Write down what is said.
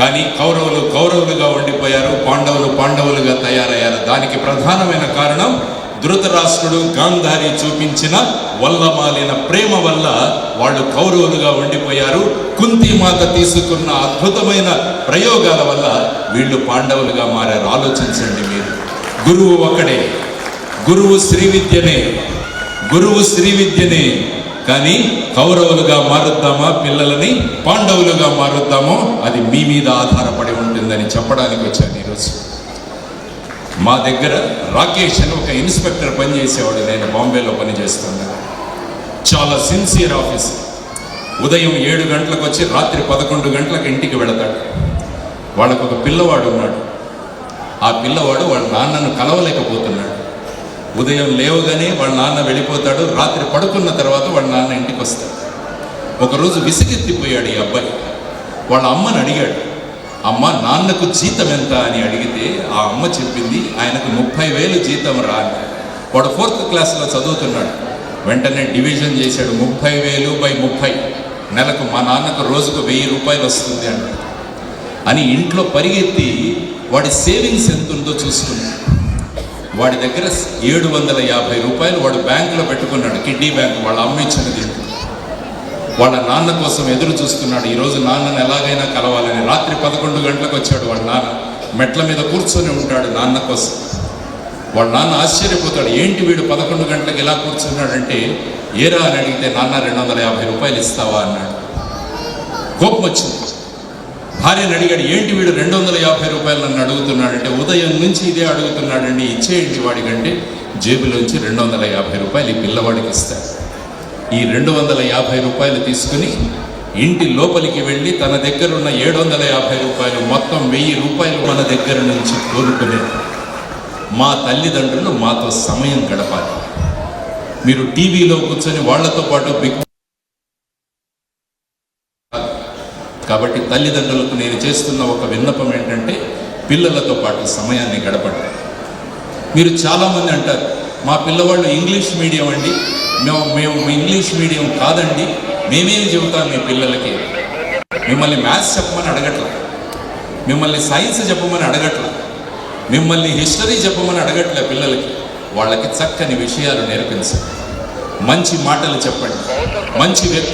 కానీ కౌరవులు కౌరవులుగా ఉండిపోయారు పాండవులు పాండవులుగా తయారయ్యారు. దానికి ప్రధానమైన కారణం ధృతరాష్ట్రుడు గాంధారి చూపించిన వల్లమాలిన ప్రేమ వల్ల వాళ్ళు కౌరవులుగా ఉండిపోయారు. కుంతి మాత తీసుకున్న అద్భుతమైన ప్రయోగాల వల్ల వీళ్ళు పాండవులుగా మారారు. ఆలోచించండి మీరు. గురువు ఒకడే గురువు శ్రీ విద్యనే గురువు శ్రీ విద్యనే కానీ కౌరవులుగా మారుద్దామా పిల్లలని పాండవులుగా మారుద్దామో అది మీ మీద ఆధారపడి ఉంటుందని చెప్పడానికి వచ్చాను ఈరోజు. మా దగ్గర రాకేష్ అని ఒక ఇన్స్పెక్టర్ పనిచేసేవాడు. నేను బాంబేలో పనిచేస్తున్నాను చాలా సిన్సియర్ ఆఫీసర్. ఉదయం ఏడు గంటలకు వచ్చి రాత్రి పదకొండు గంటలకు ఇంటికి వెళతాడు. వాళ్ళకు ఒక పిల్లవాడు ఉన్నాడు. ఆ పిల్లవాడు వాళ్ళ నాన్నను కలవలేకపోతున్నాడు. ఉదయం లేవగానే వాళ్ళ నాన్న వెళ్ళిపోతాడు. రాత్రి పడుకున్న తర్వాత వాళ్ళ నాన్న ఇంటికి వస్తాడు. ఒకరోజు విసిగెత్తిపోయాడు ఈ అబ్బాయి. వాళ్ళ అమ్మని అడిగాడు అమ్మ నాన్నకు జీతం ఎంత? అని అడిగితే ఆ అమ్మ చెప్పింది ఆయనకు ముప్పై వేలు జీతం రా వాడు ఫోర్త్ క్లాస్లో చదువుతున్నాడు. వెంటనే డివిజన్ చేశాడు ముప్పై వేలు బై ముప్పై. నెలకు మా నాన్నకు రోజుకు వెయ్యి రూపాయలు వస్తుంది అంట అని ఇంట్లో పరిగెత్తి వాడి సేవింగ్స్ ఎంత ఉందో చూసుకున్నాడు వాడి దగ్గర ఏడు వందల యాభై రూపాయలు వాడు బ్యాంకులో పెట్టుకున్నాడు. కిడ్నీ బ్యాంక్ వాళ్ళ అమ్మ ఇచ్చిన దీంట్లో. వాళ్ళ నాన్న కోసం ఎదురు చూస్తున్నాడు. ఈరోజు నాన్నను ఎలాగైనా కలవాలని రాత్రి పదకొండు గంటలకు వచ్చాడు వాళ్ళ నాన్న. మెట్ల మీద కూర్చొని ఉంటాడు నాన్న కోసం. వాళ్ళ నాన్న ఆశ్చర్యపోతాడు. ఏంటి వీడు పదకొండు గంటలకు ఎలా కూర్చున్నాడంటే ఏరా అని అడిగితే నాన్న రెండు వందల యాభై రూపాయలు ఇస్తావా? అన్నాడు. కోపం వచ్చింది. భార్యను అడిగాడు ఏంటి వీడు రెండు వందల యాభై రూపాయలు నన్ను అడుగుతున్నాడంటే? ఉదయం నుంచి ఇదే అడుగుతున్నాడండి ఇచ్చేయండి వాడికంటే జేబులోంచి రెండు వందల యాభై రూపాయలు ఈ పిల్లవాడికి ఇస్తాడు. ఈ రెండు వందల యాభై రూపాయలు తీసుకుని ఇంటి లోపలికి వెళ్ళి తన దగ్గర ఉన్న ఏడు వందల యాభై రూపాయలు మొత్తం వెయ్యి రూపాయలు మన దగ్గర నుంచి కోరుకునే మా తల్లిదండ్రులు మాతో సమయం గడపాలి. మీరు టీవీలో కూర్చొని వాళ్ళతో పాటు బిగ్ కాబట్టి తల్లిదండ్రులకు నేను చేస్తున్న ఒక విన్నపం ఏంటంటే పిల్లలతో పాటు సమయాన్ని గడపండి. మీరు చాలామంది అంటారు మా పిల్లవాళ్ళు ఇంగ్లీష్ మీడియం అండి. మేము మేము ఇంగ్లీష్ మీడియం కాదండి. మేమేమి చెబుతాం మీ పిల్లలకి. మిమ్మల్ని మ్యాథ్స్ చెప్పమని అడగట్లా. మిమ్మల్ని సైన్స్ చెప్పమని అడగట్లా. మిమ్మల్ని హిస్టరీ చెప్పమని అడగట్లే పిల్లలకి. వాళ్ళకి చక్కని విషయాలు నేర్పించండి. మంచి మాటలు చెప్పండి. మంచి వ్యక్తి